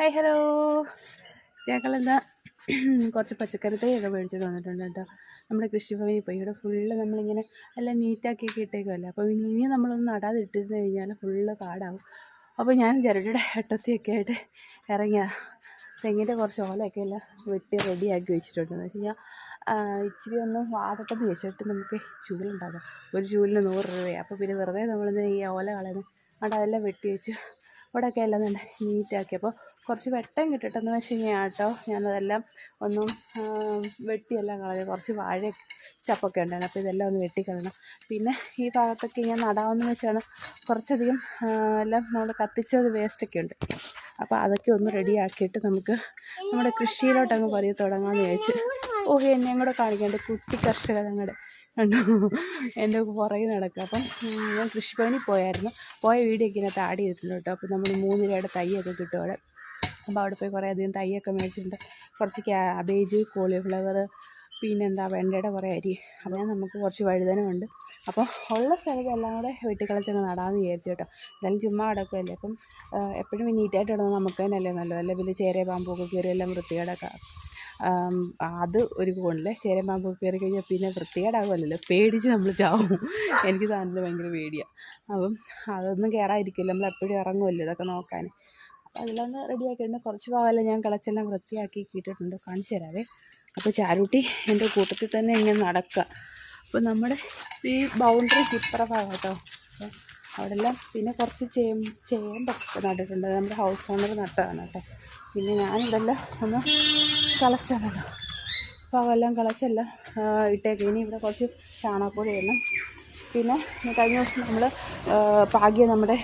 Hi hello ഞങ്ങളെന്താ കുറച്ച് പച്ചക്കറി തൈയൊക്കെ മേടിച്ചിട്ട് വന്നിട്ടുണ്ട് കേട്ടോ. നമ്മുടെ കൃഷിഭവനിൽ പോയി. ഇവിടെ ഫുള്ള് നമ്മളിങ്ങനെ എല്ലാം നീറ്റാക്കിയൊക്കെ ഇട്ടേക്കുമല്ലോ അപ്പോൾ ഇനി ഇനി നമ്മളൊന്ന് നടാതെ ഇട്ടിരുന്ന് കഴിഞ്ഞാൽ ഫുള്ള് കാടാവും അപ്പോൾ ഞാൻ ചിരടിയുടെ ഏട്ടത്തിയൊക്കെ ആയിട്ട് ഇറങ്ങിയ തെങ്ങിന്റെ കുറച്ച് ഓലയൊക്കെ എല്ലാം വെട്ടി റെഡിയാക്കി വെച്ചിട്ടുണ്ട്. എന്ന് വെച്ച് കഴിഞ്ഞാൽ ഇച്ചിരി ഒന്ന് വാടട്ടെന്ന് വെച്ചിട്ട് നമുക്ക് ചൂലുണ്ടാകാം ഒരു ചൂലിന് നൂറ് രൂപയാണ് അപ്പോൾ പിന്നെ വെറുതെ നമ്മളിന്ന് ഈ ഓല കളയുന്നത് അവിടെ അതെല്ലാം വെട്ടി വെച്ച് ഇവിടെയൊക്കെ എല്ലാം നല്ല നീറ്റാക്കി അപ്പോൾ കുറച്ച് വെട്ടം കിട്ടിട്ടെന്ന് വെച്ച് കഴിഞ്ഞാൽ കേട്ടോ ഞാനതെല്ലാം ഒന്നും വെട്ടിയെല്ലാം കളഞ്ഞു കുറച്ച് വാഴ ചപ്പൊക്കെ ഉണ്ടായിരുന്നു. അപ്പോൾ ഇതെല്ലാം ഒന്ന് വെട്ടിക്കളയണം പിന്നെ ഈ ഭാഗത്തൊക്കെ ഞാൻ നടാമെന്ന് വെച്ചാണ് കുറച്ചധികം എല്ലാം നമ്മൾ കത്തിച്ചത് വേസ്റ്റൊക്കെ ഉണ്ട്. അപ്പോൾ അതൊക്കെ ഒന്ന് റെഡിയാക്കിയിട്ട് നമുക്ക് നമ്മുടെ കൃഷിയിലോട്ടങ്ങ് പതിയെ തുടങ്ങാമെന്ന് വിചാരിച്ച്. ഓ എന്നെയും കൂടെ കാണിക്കേണ്ടത് കുട്ടി കർഷകർ അങ്ങോട്ട് കണ്ടു എന്റെ പുറകെ നടക്കുക. അപ്പം ഞാൻ കൃഷിഭവനിൽ പോയായിരുന്നു. പോയ വീഡിയോ ഒക്കെ ഇതിനകത്ത് ആഡ് ചെയ്തിട്ടുണ്ട് കേട്ടോ. അപ്പോൾ നമ്മൾ മൂന്ന് രൂപയുടെ തൈയൊക്കെ കിട്ടും അവിടെ. അപ്പോൾ അവിടെ പോയി കുറേ അധികം തൈയൊക്കെ മേടിച്ചിട്ടുണ്ട്. കുറച്ച് ക്യാബേജ് കോളിഫ്ലവർ പിന്നെന്താ വെണ്ടയുടെ കുറേ അരി. അപ്പോൾ നമുക്ക് കുറച്ച് വഴുതനമുണ്ട്. അപ്പോൾ ഉള്ള സ്ഥലത്ത് എല്ലാം കൂടെ വെട്ടിക്കളച്ചങ്ങ് നടാമെന്ന് വിചാരിച്ചു കേട്ടോ. എന്തായാലും ചുമ്മാ കിടക്കുമല്ലേ അപ്പം എപ്പോഴും നീറ്റായിട്ട് ഇടുന്നത് നമുക്ക് തന്നെയല്ലേ നല്ലത്. അല്ലെ? വലിയ ചേര പാമ്പൊക്കെ കയറി എല്ലാം വൃത്തികേടൊക്കെ. അത് ഒരു കോണിലെ ചേരമ്പാമ്പ് കയറി കഴിഞ്ഞാൽ പിന്നെ വൃത്തികേടാകുമല്ലോ പേടിച്ച് നമ്മൾ ചാവും. എനിക്ക് സാധനത്തിൽ ഭയങ്കര പേടിയാണ് അപ്പം അതൊന്നും കയറാതിരിക്കില്ല നമ്മൾ എപ്പോഴും ഇറങ്ങുമല്ലോ ഇതൊക്കെ നോക്കാൻ അപ്പോൾ അതിലൊന്ന് റെഡിയാക്കിയിട്ടുണ്ട്. കുറച്ച് ഭാഗമല്ല ഞാൻ കളച്ചെല്ലാം വൃത്തിയാക്കി ഇട്ടിട്ടുണ്ട്. കാണിച്ചു തരാവേ. അപ്പോൾ ചാരുട്ടി എന്റെ കൂട്ടത്തിൽ തന്നെ ഇങ്ങനെ നടക്കുക അപ്പോൾ നമ്മുടെ ഈ ബൗണ്ടറി ഇപ്പുറ ഭാഗം കേട്ടോ അവിടെ എല്ലാം പിന്നെ കുറച്ച് ചേമ്പ് ചേമ്പൊക്കെ നട്ടിട്ടുണ്ട്. നമ്മുടെ ഹൗസ് ഓണർ നട്ടതാണ് കേട്ടോ. പിന്നെ ഞാനിതെല്ലാം ഒന്ന് കളച്ചതാണ് അപ്പോൾ അതെല്ലാം കളച്ചെല്ലാം ഇട്ടേക്ക്. ഇനി ഇവിടെ കുറച്ച് ചാണകപ്പൊടി ഇടണം. പിന്നെ കഴിഞ്ഞ ദിവസം നമ്മൾ പാകിയ നമ്മുടെ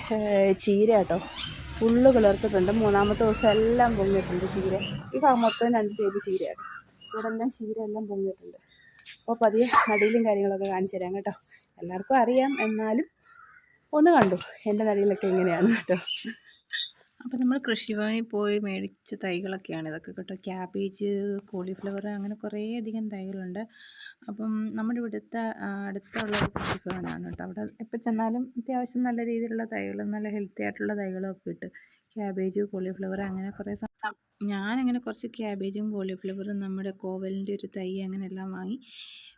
ചീര കേട്ടോ ഫുള്ള് കിളർത്തിട്ടുണ്ട്. മൂന്നാമത്തെ ദിവസം എല്ലാം പൊങ്ങിയിട്ടുണ്ട് ചീര. ഈ മൊത്തം രണ്ട് ടേബിൾ ചീരയാണ്. ഇവിടെ എല്ലാം ചീര എല്ലാം പൊങ്ങിയിട്ടുണ്ട്. അപ്പോൾ പതിയെ നടിയിലും കാര്യങ്ങളൊക്കെ കാണിച്ചു തരാം കേട്ടോ. എല്ലാവർക്കും അറിയാം. എന്നാലും ഒന്ന് കണ്ടു. എന്റെ നടിയിലൊക്കെ എങ്ങനെയാണ് കേട്ടോ. അപ്പോൾ നമ്മൾ കൃഷിഭവനിൽ പോയി മേടിച്ച തൈകളൊക്കെയാണ് ഇതൊക്കെ കേട്ടോ. ക്യാബേജ് കോളിഫ്ലവർ അങ്ങനെ കുറേ അധികം തൈകളുണ്ട്. അപ്പം നമ്മുടെ ഇവിടുത്തെ അടുത്തുള്ള ഒരു കൃഷിഭവനാണ് കേട്ടോ. അവിടെ എപ്പോൾ ചെന്നാലും അത്യാവശ്യം നല്ല രീതിയിലുള്ള തൈകളും നല്ല ഹെൽത്തി ആയിട്ടുള്ള തൈകളും ഒക്കെ കിട്ടും. ക്യാബേജ് കോളിഫ്ലവർ അങ്ങനെ കുറേ ഞാനങ്ങനെ കുറച്ച് ക്യാബേജും കോളിഫ്ലവറും നമ്മുടെ കോവലിന്റെ ഒരു തൈ അങ്ങനെ എല്ലാം വാങ്ങി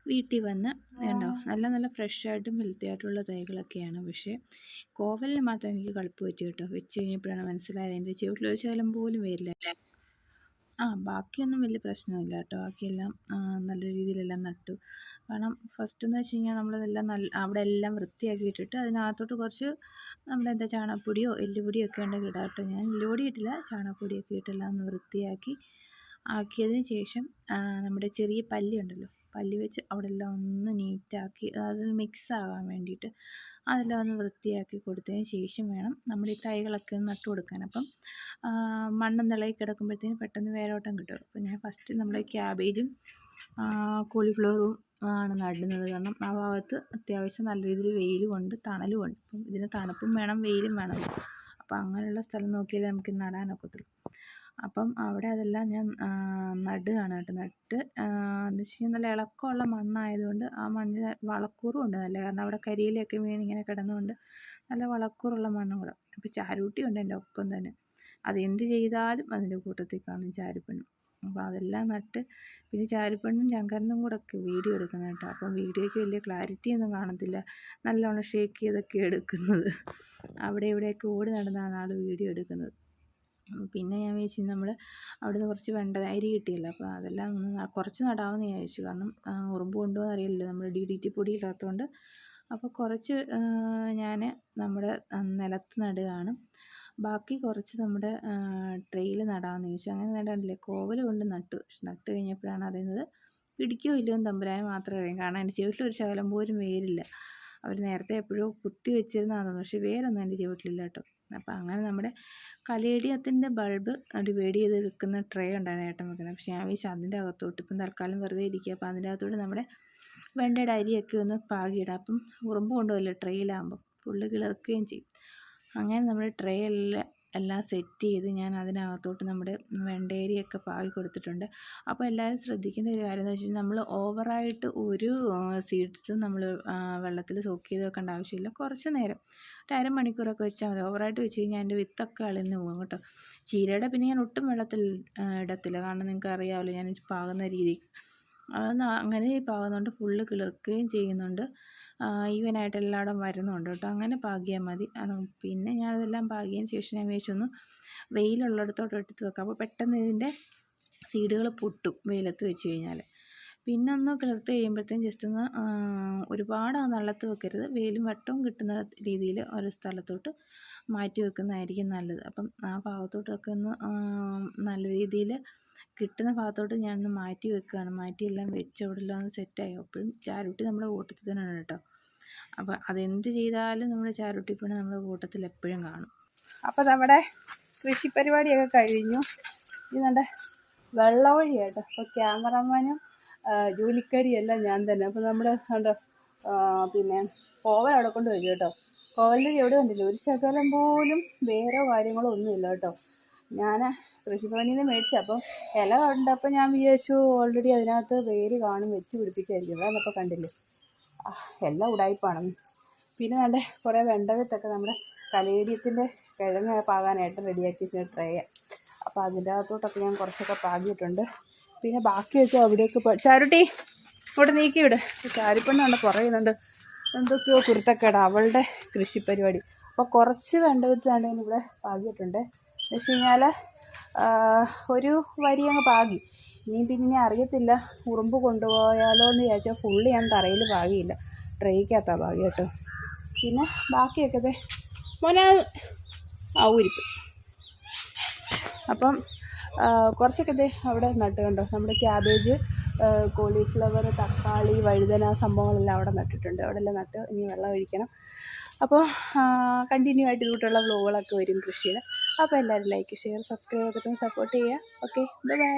വീട്ടിൽ വന്ന് കണ്ടോ? നല്ല നല്ല ഫ്രഷായിട്ടും ഹെൽത്തി ആയിട്ടുള്ള തൈകളൊക്കെയാണ്. പക്ഷേ കോവലിന് മാത്രം എനിക്ക് കളിപ്പ് പറ്റി കേട്ടോ. വെച്ച് കഴിഞ്ഞപ്പോഴാണ് മനസ്സിലായത് എന്റെ ചുവട്ടിലൊരു ശകലം പോലും വരില്ല. ആ ബാക്കിയൊന്നും വലിയ പ്രശ്നമില്ല കേട്ടോ. ബാക്കിയെല്ലാം നല്ല രീതിയിലെല്ലാം നട്ടു. കാരണം ഫസ്റ്റ് എന്ന് വെച്ച് കഴിഞ്ഞാൽ നമ്മളതെല്ലാം നല്ല അവിടെ എല്ലാം വൃത്തിയാക്കി ഇട്ടിട്ട് അതിനകത്തോട്ട് കുറച്ച് നമ്മുടെ എന്താ ചാണകപ്പൊടിയോ എല്ലുപൊടിയോ ഒക്കെ ഉണ്ടെങ്കിൽ ഇടാം കേട്ടോ. ഞാൻ എല്ലുപൊടി ഇട്ടില്ല ചാണകപ്പൊടിയൊക്കെ ഇട്ടെല്ലാം ഒന്ന് വൃത്തിയാക്കി ആക്കിയതിന് ശേഷം നമ്മുടെ ചെറിയ പല്ലി ഉണ്ടല്ലോ പല്ലി വെച്ച് അവിടെ എല്ലാം ഒന്ന് നീറ്റാക്കി അതായത് മിക്സ് ആകാൻ വേണ്ടിയിട്ട് അതെല്ലാം ഒന്ന് വൃത്തിയാക്കി കൊടുത്തതിന് ശേഷം വേണം നമ്മൾ ഈ തൈകളൊക്കെ ഒന്ന് നട്ടു കൊടുക്കാൻ. അപ്പം മണ്ണും നിളയിൽ കിടക്കുമ്പോഴത്തേന് പെട്ടെന്ന് വേരോട്ടം കിട്ടും. അപ്പോൾ ഞാൻ ഫസ്റ്റ് നമ്മുടെ ക്യാബേജും കോളിഫ്ലവറും ആണ് നടുന്നത്. കാരണം ആ ഭാഗത്ത് അത്യാവശ്യം നല്ല രീതിയിൽ വെയിലും ഉണ്ട് തണലും ഉണ്ട്. അപ്പം ഇതിന് തണുപ്പും വേണം വെയിലും വേണം. അപ്പോൾ അങ്ങനെയുള്ള സ്ഥലം നോക്കിയാലേ നമുക്ക് നടാനൊക്കത്തുള്ളൂ. അപ്പം അവിടെ അതെല്ലാം ഞാൻ നടുകയാണ് കേട്ടോ. നട്ട് എന്ന് വെച്ച് കഴിഞ്ഞാൽ നല്ല ഇളക്കമുള്ള മണ്ണായതുകൊണ്ട് ആ മണ്ണിൽ വളക്കൂറും ഉണ്ട് നല്ല കാരണം അവിടെ കരിയിലൊക്കെ വീണ് ഇങ്ങനെ കിടന്നുകൊണ്ട് നല്ല വളക്കൂറുള്ള മണ്ണും കൂടെ. അപ്പോൾ ചാരൂട്ടി ഉണ്ട് എന്റെ ഒപ്പം തന്നെ. അത് എന്ത് ചെയ്താലും അതിന്റെ കൂട്ടത്തിൽ കാണും ചാരുപ്പെണ്ണും അപ്പോൾ അതെല്ലാം നട്ട് പിന്നെ ചാരുപ്പെണ്ണും ശങ്കരനും കൂടെ ഒക്കെ വീഡിയോ എടുക്കുന്ന കേട്ടോ. അപ്പം വീഡിയോയ്ക്ക് വലിയ ക്ലാരിറ്റി ഒന്നും കാണത്തില്ല. നല്ലോണം ഷേക്ക് ചെയ്തൊക്കെ എടുക്കുന്നത്. അവിടെ ഇവിടെയൊക്കെ ഓടി നടന്നാണ് ആൾ വീഡിയോ എടുക്കുന്നത്. പിന്നെ ഞാൻ വിചാരിച്ചു നമ്മൾ അവിടുന്ന് കുറച്ച് വെണ്ട അരി കിട്ടിയല്ലോ. അപ്പോൾ അതെല്ലാം ഒന്ന് കുറച്ച് നടാമെന്ന് വിചാരിച്ചു. കാരണം ഉറുമ്പ് കൊണ്ടുപോകാൻ അറിയില്ലല്ലോ. നമ്മൾ ഡി ഡി ടി പൊടി ഇടാത്തതുകൊണ്ട്. അപ്പോൾ കുറച്ച് ഞാൻ നമ്മുടെ നിലത്ത് നടുകയാണ്. ബാക്കി കുറച്ച് നമ്മുടെ ട്രെയിൽ നടാമെന്ന് ചോദിച്ചു അങ്ങനെ നടാണ്ടില്ലേ? കോവൽ കൊണ്ട് നട്ടു. നട്ട് കഴിഞ്ഞപ്പോഴാണ് അറിയുന്നത് പിടിക്കോ ഇല്ലയോ എന്ന് തമ്പുരാൻ മാത്രമേ അറിയാം. കാരണം എന്റെ ചുവട്ടിലൊരു ശകലം പോലും വേരില്ല. അവർ നേരത്തെ എപ്പോഴും കുത്തി വെച്ചിരുന്നതാണ് പക്ഷേ വേരൊന്നും എന്റെ ചുവട്ടിലില്ല കേട്ടോ. അപ്പോൾ അങ്ങനെ നമ്മുടെ കലേടിയത്തിന്റെ ബൾബ് ഡിവൈഡ് ചെയ്ത് വെക്കുന്ന ട്രേ ഉണ്ടായിരുന്നു ഏട്ടൻ വെക്കുന്നത്. പക്ഷേ ഞാൻ വിചാരിച്ചു അതിന്റെ അകത്തോട്ട് ഇപ്പം തൽക്കാലം വെറുതെ ഇരിക്കുക. അപ്പോൾ അതിന്റെ അകത്തോട്ട് നമ്മുടെ വെണ്ടയുടെ അരിയൊക്കെ ഒന്ന് പാകിയിടാം അപ്പം ഉറുമ്പ് കൊണ്ടുപോകല്ലോ ട്രേയിലാകുമ്പം. ഫുള്ള് കിളർക്കുകയും ചെയ്യും. അങ്ങനെ നമ്മുടെ ട്രേ എല്ലാം എല്ലാം സെറ്റ് ചെയ്ത് ഞാൻ അതിനകത്തോട്ട് നമ്മുടെ വെണ്ടേരിയൊക്കെ പാകി കൊടുത്തിട്ടുണ്ട്. അപ്പോൾ എല്ലാവരും ശ്രദ്ധിക്കേണ്ട ഒരു കാര്യം എന്ന് വെച്ചാൽ നമ്മൾ ഓവറായിട്ട് ഒരു സീഡ്സും നമ്മൾ വെള്ളത്തിൽ സോക്ക് ചെയ്ത് വെക്കേണ്ട ആവശ്യമില്ല. കുറച്ച് നേരം ഒരു അരമണിക്കൂറൊക്കെ വെച്ചാൽ മതി. ഓവറായിട്ട് വെച്ച് കഴിഞ്ഞാൽ അതിന്റെ വിത്തൊക്കെ അളിന്ന് പോകും കേട്ടോ. ചീരയുടെ പിന്നെ ഞാൻ ഒട്ടും വെള്ളത്തിൽ ഇടത്തില്ല. കാരണം നിങ്ങൾക്ക് അറിയാമല്ലോ ഞാൻ പാകുന്ന രീതി. അങ്ങനെ പാകുന്നുണ്ട് ഫുള്ള് കിളിർക്കുകയും ചെയ്യുന്നുണ്ട്. ഈവനായിട്ട് എല്ലായിടം വരുന്നുണ്ട് കേട്ടോ. അങ്ങനെ പാകിയാൽ മതി. പിന്നെ ഞാനതെല്ലാം പാകിയതിന് ശേഷം ഞാൻ വിചാരിച്ചൊന്ന് വെയിലുള്ളിടത്തോട്ട് എടുത്ത് വെക്കാം. അപ്പോൾ പെട്ടെന്ന് ഇതിന്റെ സീഡുകൾ പൊട്ടും വെയിലത്ത് വെച്ച് കഴിഞ്ഞാൽ പിന്നെ ഒന്ന് കിളർത്ത് കഴിയുമ്പോഴത്തേക്കും ജസ്റ്റ് ഒന്ന് ഒരുപാട് നള്ളത്ത് വെക്കരുത്. വെയിലും വട്ടവും കിട്ടുന്ന രീതിയിൽ ഒരു സ്ഥലത്തോട്ട് മാറ്റി വെക്കുന്നതായിരിക്കും നല്ലത്. അപ്പം ആ ഭാഗത്തോട്ടൊക്കെ ഒന്ന് നല്ല രീതിയിൽ കിട്ടുന്ന ഭാഗത്തോട്ട് ഞാനൊന്ന് മാറ്റി വെക്കുകയാണ്. മാറ്റിയെല്ലാം വെച്ച് അവിടെ എല്ലാം ഒന്ന് സെറ്റായി അപ്പോഴും ചാരുട്ടി നമ്മുടെ ഓട്ടത്തിൽ തന്നെയാണ് കേട്ടോ. അപ്പോൾ അതെന്ത് ചെയ്താലും നമ്മുടെ ചാരുട്ടിപ്പണി നമ്മുടെ കൂട്ടത്തിൽ എപ്പോഴും കാണും. അപ്പോൾ നമ്മുടെ കൃഷി പരിപാടിയൊക്കെ കഴിഞ്ഞു. ഇത് നമ്മുടെ വെള്ളവഴിയാട്ടോ. അപ്പോൾ ക്യാമറമാനും ജോലിക്കാരിയെല്ലാം ഞാൻ തന്നെ. അപ്പോൾ നമ്മുടെ കണ്ടോ പിന്നെ കോവൽ അവിടെ കൊണ്ട് വരും കേട്ടോ. കോവലിന്റെ എവിടെ കണ്ടില്ല? ഒരു ശകലം പോലും വേറെ കാര്യങ്ങളോ ഒന്നുമില്ല കേട്ടോ. ഞാൻ കൃഷിഭവനിൽ നിന്ന് മേടിച്ച. അപ്പം ഇല കണ്ടപ്പോൾ ഞാൻ വിചാരിച്ചു ഓൾറെഡി അതിനകത്ത് വേര് കാണും വെച്ച് പിടിപ്പിച്ചായിരിക്കും അതാണപ്പോൾ കണ്ടില്ലേ? ആ, എല്ലാം ഉടായ്പാണ് പിന്നെ നല്ല കുറേ വെണ്ട വിത്തൊക്കെ നമ്മുടെ കലേരിയത്തിന്റെ കിഴങ്ങ് പാകാനായിട്ട് റെഡിയാക്കി വെച്ച ട്രേ. അപ്പോൾ അതിന്റെ അകത്തോട്ടൊക്കെ ഞാൻ കുറച്ചൊക്കെ പാകിയിട്ടുണ്ട്. പിന്നെ ബാക്കിയൊക്കെ അവിടെയൊക്കെ പോ- ചാരുട്ടി ഇവിടെ നീക്കി വിട്. ചാരിപ്പണ്ണുണ്ട് കുറയുന്നുണ്ട് എന്തൊക്കെയോ കുരുത്തക്കേടാ അവളുടെ കൃഷി പരിപാടി. അപ്പോൾ കുറച്ച് വെണ്ട വിത്താണ് ഇവിടെ പാകിയിട്ടുണ്ട്. എന്ന് വെച്ച് കഴിഞ്ഞാൽ ഒരു വരി അങ്ങ് പാകി. ഇനി പിന്നെ അറിയത്തില്ല ഉറുമ്പ് കൊണ്ടുപോയാലോ എന്ന് വിചാരിച്ചാൽ ഫുള്ള് ഞാൻ തറയിൽ പാകിയില്ല. ട്രേക്കകത്താണ് പാകി കേട്ടോ. പിന്നെ ബാക്കിയൊക്കെ മോനെ ആ ഊരിപ്പ് അപ്പം കുറച്ചൊക്കെ അവിടെ നട്ട് കണ്ടോ? നമ്മുടെ ക്യാബേജ് കോളിഫ്ലവർ തക്കാളി വഴുതന സംഭവങ്ങളെല്ലാം അവിടെ നട്ടിട്ടുണ്ട്. അവിടെ എല്ലാം നട്ട് ഇനി വെള്ളം ഒഴിക്കണം. അപ്പോൾ കണ്ടിന്യൂ ആയിട്ട് ഇതുകൂട്ടുള്ള വ്ലോഗുകളൊക്കെ വരും കൃഷിയുടെ. അപ്പോൾ എല്ലാവരും ലൈക്ക് ഷെയർ സബ്സ്ക്രൈബ് ഒക്കെ സപ്പോർട്ട് ചെയ്യുക. Okay bye bye